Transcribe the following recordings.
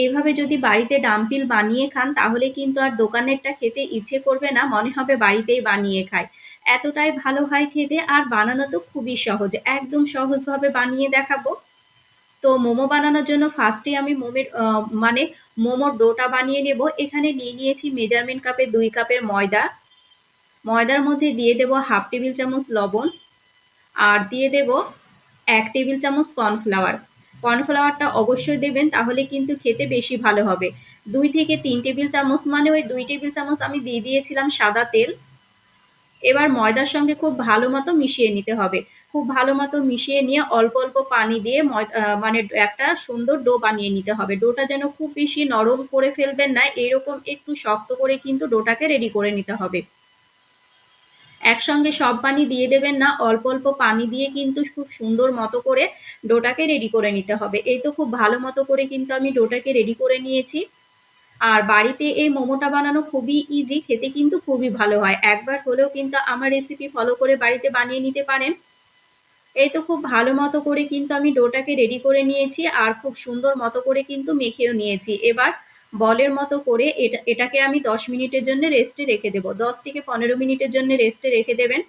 এইভাবে যদি বাড়িতে ডাম্পিল বানিয়ে খান, তাহলে কিন্তু আর দোকানেরটা খেতে ইচ্ছে করবে না, মনে হবে বাড়িতেই বানিয়ে খায়। এতটাই ভালো হয় খেতে, আর বানানো তো খুবই সহজ। একদম সহজভাবে বানিয়ে দেখাবো। তো মোমো বানানোর জন্য ফার্স্টে আমি মোমের মানে মোমোর ডোটা বানিয়ে নেব। এখানে নিয়ে নিয়েছি মেজারমেন্ট কাপে দুই কাপের ময়দা। ময়দার মধ্যে দিয়ে দেব হাফ টেবিল চামচ লবণ। আর দিয়ে দেব এক টেবিল চামচ কর্নফ্লাওয়ার কর্নফ্লাওয়ারটা অবশ্যই দেবেন, তাহলে কিন্তু খেতে বেশি ভালো হবে। দুই থেকে তিন টেবিল চামচ মানে ওই দুই টেবিল চামচ আমি দিয়ে দিয়েছিলাম সাদা তেল। এবার ময়দার সঙ্গে খুব ভালো মতো মিশিয়ে নিতে হবে। খুব ভালো মতো মিশিয়ে নিয়ে অল্প অল্প পানি দিয়ে মানে একটা সুন্দর ডো বানিয়ে নিতে হবে। ডোটা যেন খুব বেশি নরম করে ফেলবেন না, এরকম একটু শক্ত করে কিন্তু ডোটাকে রেডি করে নিতে হবে। একসঙ্গে সব পানি দিয়ে দেবেন না, অল্প অল্প পানি দিয়ে কিন্তু খুব সুন্দর মতো করে ডোটাকে রেডি করে নিতে হবে। এই তো খুব ভালো মতো করে কিন্তু আমি ডোটাকে রেডি করে নিয়েছি। আর বাড়িতে এই মোমোটা বানানো খুবই ইজি খেতে কিন্তু খুবই ভালো হয়। একবার হলেও কিন্তু আমার রেসিপি ফলো করে বাড়িতে বানিয়ে নিতে পারেন। এই তো খুব ভালো মতো করে কিন্তু আমি ডোটাকে রেডি করে নিয়েছি আর খুব সুন্দর মতো করে কিন্তু মেখেও নিয়েছি। এবার বলের মতো করে এটা, এটাকে আমি দশ মিনিটের জন্য রেস্টে রেখে দেবো। দশ থেকে পনেরো মিনিটের জন্য রেস্টে রেখে দেবেন।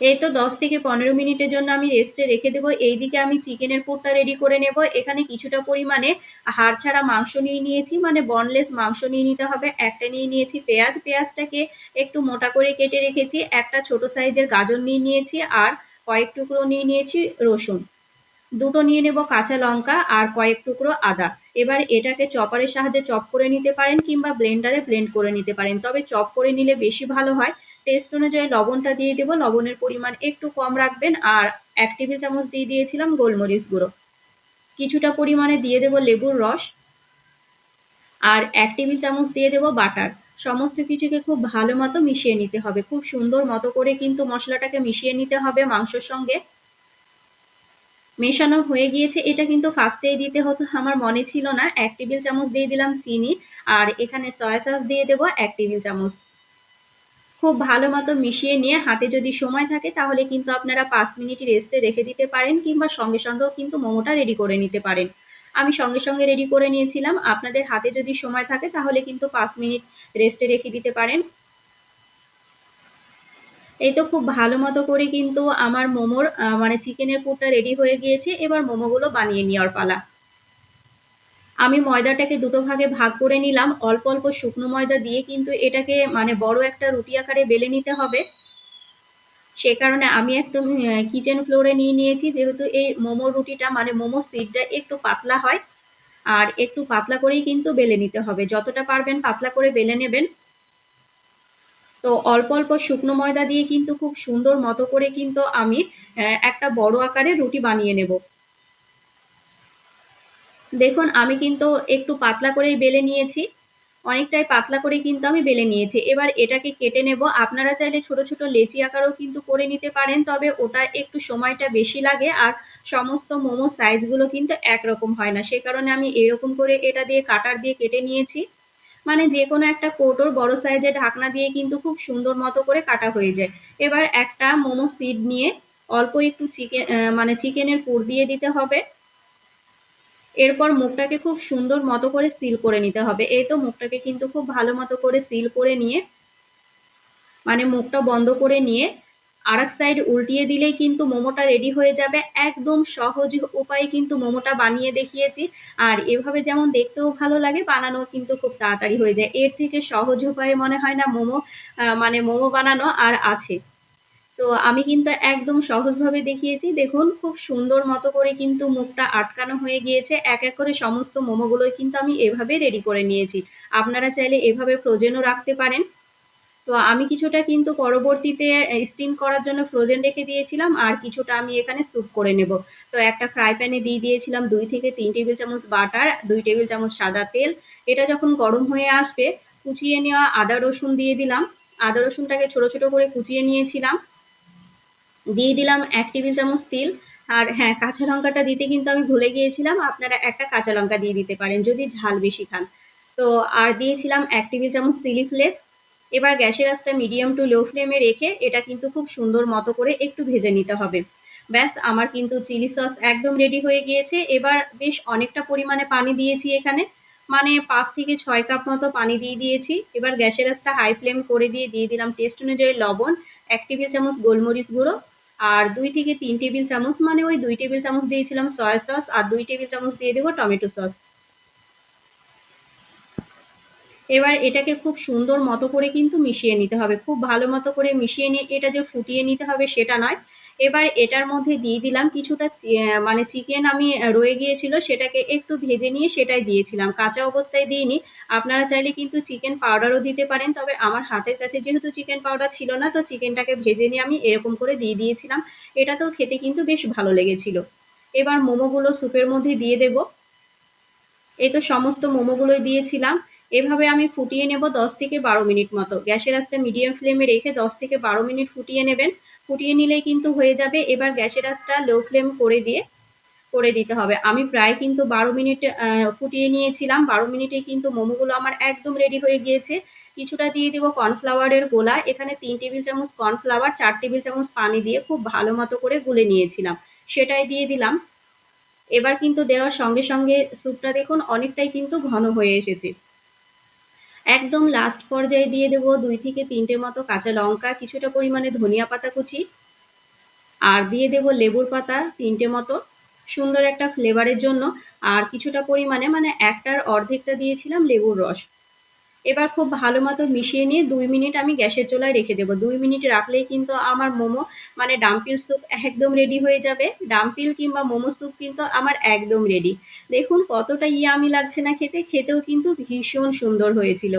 এই তো দশ থেকে পনেরো মিনিটের জন্য আমি রেস্টে রেখে দেবো। এইদিকে আমি চিকেনের পুরটা রেডি করে নেব। এখানে কিছুটা পরিমাণে হাড় ছাড়া মাংস নিয়ে নিয়েছি মানে বনলেস মাংস নিয়ে নিতে হবে। একটা নিয়ে নিয়েছি পেঁয়াজ। পেঁয়াজটাকে একটু মোটা করে কেটে রেখেছি। একটা ছোট সাইজের গাজর নিয়ে নিয়েছি আর কয়েক টুকরো নিয়ে নিয়েছি রসুন। দুটো নিয়ে নেব কাঁচা লঙ্কা আর কয়েক টুকরো আদা। এবার এটাকে চপারের সাহায্যে চপ করে নিতে পারেন কিংবা ব্লেন্ডারে ব্লেন্ড করে নিতে পারেন। তবে চপ করে নিলে বেশি ভালো হয়। টেস্ট অনুযায়ী লবণটা দিয়ে দেবো। লবণের পরিমাণ একটু কম রাখবেন আর এক টেবিল চামচ দিয়ে দিয়েছিলাম গোলমরিচ গুঁড়ো। কিছুটা পরিমাণে দিয়ে দেবো লেবুর রস আর এক টেবিল চামচ দিয়ে দেবো বাটার। সমস্ত কিছুকে খুব ভালো মতো মিশিয়ে নিতে হবে। খুব সুন্দর মতো করে কিন্তু মশলাটাকে মিশিয়ে নিতে হবে মাংসের সঙ্গে। মেশানো হয়ে গিয়েছে, এটা কিন্তু ফার্স্টেই দিতে হতো, আমার মনে ছিল না। এক টেবিল চামচ দিয়ে দিলাম চিনি, আর এখানে সয়া সস দিয়ে দেবো এক টেবিল চামচ। খুব ভালো মতো মিশিয়ে নিয়ে হাতে যদি সময় থাকে, তাহলে কিন্তু আপনারা পাঁচ মিনিট রেস্টে রেখে দিতে পারেন, কিংবা সঙ্গে সঙ্গেও কিন্তু মোমোটা রেডি করে নিতে পারেন। আমি সঙ্গে সঙ্গে রেডি করে নিয়েছিলাম। আপনাদের হাতে যদি সময় থাকে, তাহলে কিন্তু পাঁচ মিনিট রেস্টে রেখে দিতে পারেন। এই তো খুব ভালো মতো করে কিন্তু আমার মোমোর মানে চিকেনের পুরটা রেডি হয়ে গিয়েছে। এবার মোমোগুলো বানিয়ে নেওয়ার পালা। আমি ময়দাটাকে দুটো ভাগে ভাগ করে নিলাম। অল্প অল্প শুকনো ময়দা দিয়ে কিন্তু এটাকে মানে বড় একটা রুটি আকারে বেলে নিতে হবে। সে কারণে আমি একদম কিচেন ফ্লোরে নিয়ে নিয়েছি। যেহেতু এই মোমো রুটিটা মানে মোমো সিটটা একটু পাতলা হয়, আর একটু পাতলা করেই কিন্তু বেলে নিতে হবে। যতটা পারবেন পাতলা করে বেলে নেবেন। তো অল্প অল্প শুকনো ময়দা দিয়ে কিন্তু খুব সুন্দর মতো করে কিন্তু আমি একটা বড় আকারে রুটি বানিয়ে নেব। দেখুন, আমি কিন্তু একটু পাতলা করেই বেলে নিয়েছি। অনেকটাই পাতলা করে কিন্তু আমি বেলে নিয়েছি। এবার এটাকে কেটে নেব। আপনারা চাইলে ছোট ছোট লেচি আকারও কিন্তু করে নিতে পারেন, তবে ওটা একটু সময়টা বেশি লাগে আর সমস্ত মোমো সাইজগুলো কিন্তু একরকম হয় না। সে কারণে আমি এরকম করে এটা দিয়ে কাটার দিয়ে কেটে নিয়েছি। মানে যে কোনো একটা কৌটোর বড় সাইজের ঢাকনা দিয়ে কিন্তু খুব সুন্দর মতো করে কাটা হয়ে যায়। এবার একটা মোমো সিড নিয়ে অল্প একটু চিকেন মানে চিকেনের পুর দিয়ে দিতে হবে। এরপর মুখটাকে খুব সুন্দর মতো করে সিল করে নিতে হবে। এই তো মুখটাকে কিন্তু খুব ভালো মতো করে সিল করে নিয়ে মানে মুখটা বন্ধ করে নিয়ে আর এক সাইড উল্টিয়ে দিলেই কিন্তু মোমোটা রেডি হয়ে যাবে। একদম সহজ উপায়ে কিন্তু মোমোটা বানিয়ে দেখিয়েছি। আর এভাবে যেমন দেখতেও ভালো লাগে বানানো কিন্তু খুব তাড়াতাড়ি হয়ে যায়। এর থেকে সহজ উপায়ে মনে হয় না মোমো মানে মোমো বানানো আর আছে। তো আমি কিন্তু একদম সহজভাবে দেখিয়েছি। দেখুন, খুব সুন্দর মতো করে কিন্তু মুখটা আটকানো হয়ে গিয়েছে। এক এক করে সমস্ত মোমোগুলোই কিন্তু আমি এভাবে রেডি করে নিয়েছি। আপনারা চাইলে এভাবে ফ্রোজেনও রাখতে পারেন। তো আমি কিছুটা কিন্তু পরবর্তীতে স্টিম করার জন্য ফ্রোজেন রেখে দিয়েছিলাম, আর কিছুটা আমি এখানে স্যুপ করে নেব। তো একটা ফ্রাই প্যানে দিয়ে দিয়েছিলাম দুই থেকে তিন টেবিল চামচ বাটার দুই টেবিল চামচ সাদা তেল। এটা যখন গরম হয়ে আসবে, কুচিয়ে নেওয়া আদা রসুন দিয়ে দিলাম। আদা রসুনটাকে ছোট ছোট করে কুচিয়ে নিয়েছিলাম। দিয়ে দিলাম এক টেবিল চামচ তেল। আর হ্যাঁ কাঁচা লঙ্কাটা দিতে কিন্তু আমি ভুলে গিয়েছিলাম। আপনারা একটা কাঁচা লঙ্কা দিয়ে দিতে পারেন, যদি ঝাল বেশি খান। তো, আর দিয়েছিলাম এক টেবিল চামচ চিলি ফ্লেক্স এবার গ্যাসের আঁচটা মিডিয়াম টু লো ফ্লেমে রেখে এটা কিন্তু খুব সুন্দর মতো করে একটু ভেজে নিতে হবে। ব্যাস, আমার কিন্তু চিলি সস একদম রেডি হয়ে গিয়েছে। এবার বেশ অনেকটা পরিমাণে পানি দিয়েছি এখানে। মানে পাঁচ থেকে ছয় কাপ মতো পানি দিয়ে দিয়েছি। এবার গ্যাসের একটা হাই ফ্লেম করে দিয়ে দিয়ে দিলাম টেস্ট অনুযায়ী লবণ, এক টেবিল চামচ গোলমরিচ গুঁড়ো আর দুই থেকে তিন টেবিল চামচ মানে ওই দুই টেবিল চামচ দিয়েছিলাম সয়া সস আর দুই টেবিল চামচ দিয়ে দেবো টমেটো সস এবার এটাকে খুব সুন্দর মতো করে কিন্তু মিশিয়ে নিতে হবে। খুব ভালো মতো করে মিশিয়ে নিয়ে এটা যে ফুটিয়ে নিতে হবে সেটা নয়। এবার এটার মধ্যে দিয়ে দিলাম কিছুটা মানে চিকেন আমি রয়ে গিয়েছিল সেটাকে একটু ভেজে নিয়ে সেটাই দিয়েছিলাম। কাঁচা অবস্থায় দিইনি। আপনারা চাইলে কিন্তু চিকেন পাউডারও দিতে পারেন। তবে আমার হাতের কাছে যেহেতু চিকেন পাউডার ছিল না, তো চিকেনটাকে ভেজে নিয়ে আমি এরকম করে দিয়ে দিয়েছিলাম। এটাতেও খেতে কিন্তু বেশ ভালো লেগেছিল। এবার মোমোগুলো স্যুপের মধ্যে দিয়ে দেব। এই তো সমস্ত মোমোগুলোই দিয়েছিলাম। এভাবে আমি ফুটিয়ে নেব দশ থেকে বারো মিনিট মতো। গ্যাসের আঁচটা মিডিয়াম ফ্লেমে রেখে দশ থেকে বারো মিনিট ফুটিয়ে নেবেন। ফুটিয়ে নিলেই কিন্তু হয়ে যাবে। এবার গ্যাসের আঁচটা লো ফ্লেম করে দিয়ে, করে দিতে হবে। আমি প্রায় কিন্তু বারো মিনিট ফুটিয়ে নিয়েছিলাম। বারো মিনিটে কিন্তু মোমোগুলো আমার একদম রেডি হয়ে গিয়েছে। কিছুটা দিয়ে দেবো কর্নফ্লাওয়ারের গোলা। এখানে তিন টেবিল চামচ কর্নফ্লাওয়ার চার টেবিল চামচ পানি দিয়ে খুব ভালো মতো করে গুলে নিয়েছিলাম। সেটাই দিয়ে দিলাম। এবার কিন্তু দেওয়ার সঙ্গে সঙ্গে স্যুপটা দেখুন, অনেকটাই কিন্তু ঘন হয়ে এসেছে। একদম লাস্ট পর্যায়ে দিয়ে দেব দুই থেকে তিনটে মতো কাঁচা লঙ্কা, কিছুটা পরিমাণে ধনিয়া পাতা কুচি, আর দিয়ে দেব লেবুর পাতা তিনটে মতো। সুন্দর একটা ফ্লেভারের জন্য আর কিছুটা পরিমাণে মানে একটার অর্ধেকটা দিয়েছিলাম লেবুর রস। এবার খুব ভালো মতো মিশিয়ে নিয়ে দুই মিনিট আমি গ্যাসের চুলায় রেখে দেবো। দুই মিনিট রাখলেই কিন্তু আমার মোমো মানে ডাম্পিল স্যুপ একদম রেডি হয়ে যাবে। ডাম্পিল কিংবা মোমো স্যুপ কিন্তু আমার একদম রেডি দেখুন কতটা ইয়ামি লাগছে না খেতে, খেতেও কিন্তু ভীষণ সুন্দর হয়েছিল।